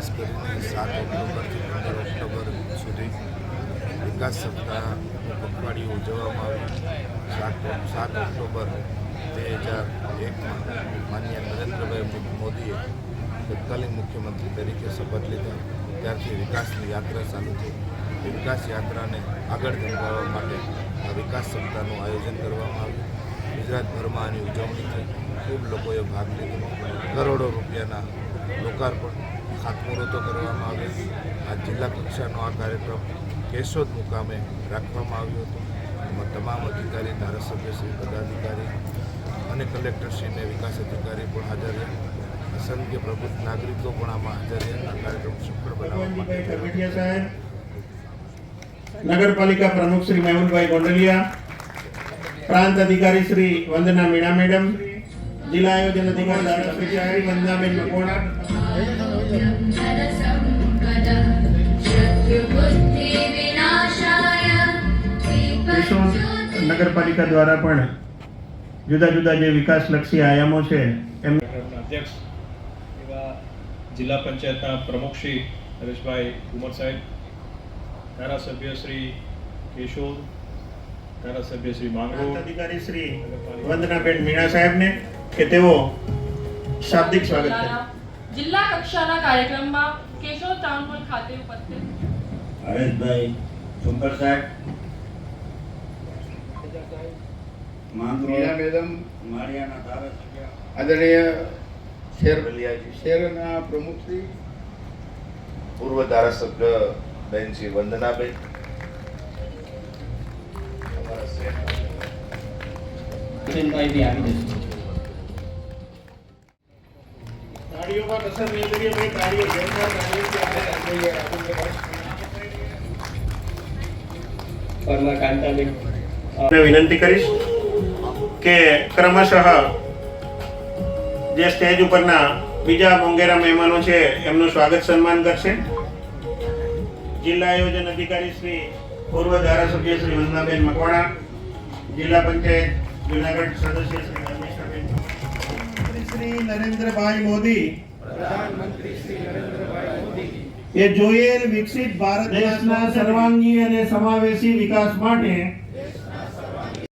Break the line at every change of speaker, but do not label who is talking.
ખાસ કરીને સાત ઓક્ટોબરથી પંદર ઓક્ટોબર સુધી વિકાસ સપ્તાહ પખવાડિયું ઉજવવામાં આવ્યું સાત સાત ઓક્ટોબર બે હજાર એકમાં માન્ય નરેન્દ્રભાઈ મોદીએ તત્કાલીન મુખ્યમંત્રી તરીકે શપથ લીધા. ત્યારથી વિકાસની યાત્રા ચાલુ થઈ. વિકાસ યાત્રાને આગળ ધપાવવા માટે આ વિકાસ સપ્તાહનું આયોજન કરવામાં આવ્યું. ગુજરાતભરમાં આની ઉજવણી થઈ. ખૂબ લોકોએ ભાગ લીધો. કરોડો રૂપિયાના લોકાર્પણ ખાતમુહૂર્તો કરવામાં આવ્યા આ જિલ્લા કક્ષાનો આ કાર્યક્રમ કેશોદ મુકામે રાખવામાં આવ્યો હતો. એમાં તમામ અધિકારી ધારાસભ્યશ્રી પદાધિકારી અને કલેક્ટરશ્રીને વિકાસ અધિકારી પણ હાજર રહ્યા. અસંખ્ય પ્રબુદ્ધ નાગરિકો પણ આમાં હાજર રહ્યા. આ કાર્યક્રમ સફળ બનાવવા
નગરપાલિકા પ્રમુખ શ્રી મેહુલભાઈ ગોંડલિયા પ્રાંત અધિકારી શ્રી વંદના મીણા મેડમ જિલ્લા આયોજન અધિકારી વંદનાબેન મકવાણા નગરપાલિકા દ્વારા પણ જુદા જુદા જે વિકાસલક્ષી આયામો છે એમ
અધ્યક્ષ એવા જિલ્લા પંચાયતના પ્રમુખ શ્રી હરેશભાઈ કુમાર સાહેબ ધારાસભ્ય શ્રી કેશોદ ધારાસભ્ય શ્રી
પ્રાંત અધિકારી શ્રી વંદનાબેન મીણા સાહેબને કે તેઓ શાબ્દિક સ્વાગત કરે.
જિલ્લા કક્ષાના કાર્યક્રમમાં કેશોદ ટાઉન હોલ ખાતે ઉપસ્થિત.
હરેશભાઈ સુંદર સાહેબ
મીરા મેડમ આદરણીય શહેર. શહેરના પ્રમુખશ્રી
પૂર્વ ધારાસભ્ય બેન શ્રી વંદનાબેન. અમારા શહેરના
તાળીઓમાં કસર નહીં કરીએ ભાઈ તાળીઓ જોરદાર તાળીઓથી આપણે આપને વિનંતી કરીશ કે ક્રમશઃ જે સ્ટેજ ઉપરના બીજા મોંઘેરા મહેમાનો છે એમનું સ્વાગત સન્માન કરશે. જિલ્લા આયોજન અધિકારી શ્રી પૂર્વ ધારાસભ્ય શ્રી વંદનાબેન મકવાણા જિલ્લા પંચાયત જુનાગઢ સદસ્ય શ્રી શ્રી નરેન્દ્રભાઈ મોદી. એ જોયેલ વિકસિત ભારત દેશના સર્વાંગી અને સમાવેશી વિકાસ માટે